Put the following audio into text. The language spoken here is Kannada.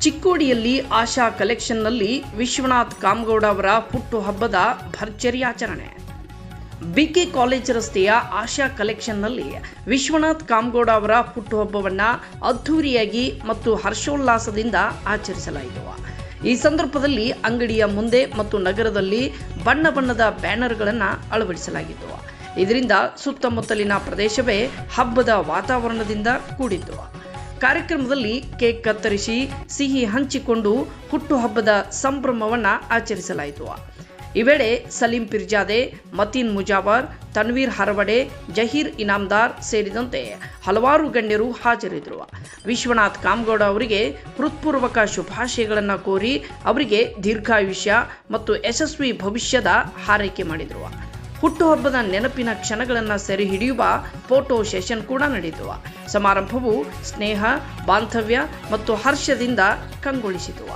ಚಿಕ್ಕೋಡಿಯಲ್ಲಿ ಆಶಾ ಕಲೆಕ್ಷನ್ನಲ್ಲಿ ವಿಶ್ವನಾಥ್ ಕಾಮಗೌಡ ಅವರ ಹುಟ್ಟುಹಬ್ಬದ ಭರ್ಜರಿ ಆಚರಣೆ ಬಿಕೆ ಕಾಲೇಜ್ ರಸ್ತೆಯ ಆಶಾ ಕಲೆಕ್ಷನ್ನಲ್ಲಿ ವಿಶ್ವನಾಥ್ ಕಾಮಗೌಡ ಅವರ ಹುಟ್ಟುಹಬ್ಬವನ್ನು ಅದ್ಧೂರಿಯಾಗಿ ಮತ್ತು ಹರ್ಷೋಲ್ಲಾಸದಿಂದ ಆಚರಿಸಲಾಯಿತು. ಈ ಸಂದರ್ಭದಲ್ಲಿ ಅಂಗಡಿಯ ಮುಂದೆ ಮತ್ತು ನಗರದಲ್ಲಿ ಬಣ್ಣ ಬಣ್ಣದ ಬ್ಯಾನರ್ಗಳನ್ನು ಅಳವಡಿಸಲಾಗಿತ್ತು. ಇದರಿಂದ ಸುತ್ತಮುತ್ತಲಿನ ಪ್ರದೇಶವೇ ಹಬ್ಬದ ವಾತಾವರಣದಿಂದ ಕೂಡಿತ್ತು. ಕಾರ್ಯಕ್ರಮದಲ್ಲಿ ಕೇಕ್ ಕತ್ತರಿಸಿ ಸಿಹಿ ಹಂಚಿಕೊಂಡು ಹುಟ್ಟುಹಬ್ಬದ ಸಂಭ್ರಮವನ್ನು ಆಚರಿಸಲಾಯಿತು. ಈ ವೇಳೆ ಸಲೀಂ ಪಿರ್ಜಾದೆ, ಮತೀನ್ ಮುಜಾವರ್, ತನ್ವೀರ್ ಹರವಡೆ, ಜಹೀರ್ ಇನಾಮ್ದಾರ್ ಸೇರಿದಂತೆ ಹಲವಾರು ಗಣ್ಯರು ಹಾಜರಿದ್ದರು. ವಿಶ್ವನಾಥ್ ಕಾಮಗೌಡ ಅವರಿಗೆ ಹೃತ್ಪೂರ್ವಕ ಶುಭಾಶಯಗಳನ್ನು ಕೋರಿ ಅವರಿಗೆ ದೀರ್ಘಾಯುಷ್ಯ ಮತ್ತು ಯಶಸ್ವಿ ಭವಿಷ್ಯದ ಹಾರೈಕೆ ಮಾಡಿದರು. ಹುಟ್ಟುಹಬ್ಬದ ನೆನಪಿನ ಕ್ಷಣಗಳನ್ನು ಸೆರೆ ಹಿಡಿಯುವ ಫೋಟೋ ಸೆಷನ್ ಕೂಡ ನಡೆಯಿತು. ಸಮಾರಂಭವು ಸ್ನೇಹ, ಬಾಂಧವ್ಯ ಮತ್ತು ಹರ್ಷದಿಂದ ಕಂಗೊಳಿಸಿತು.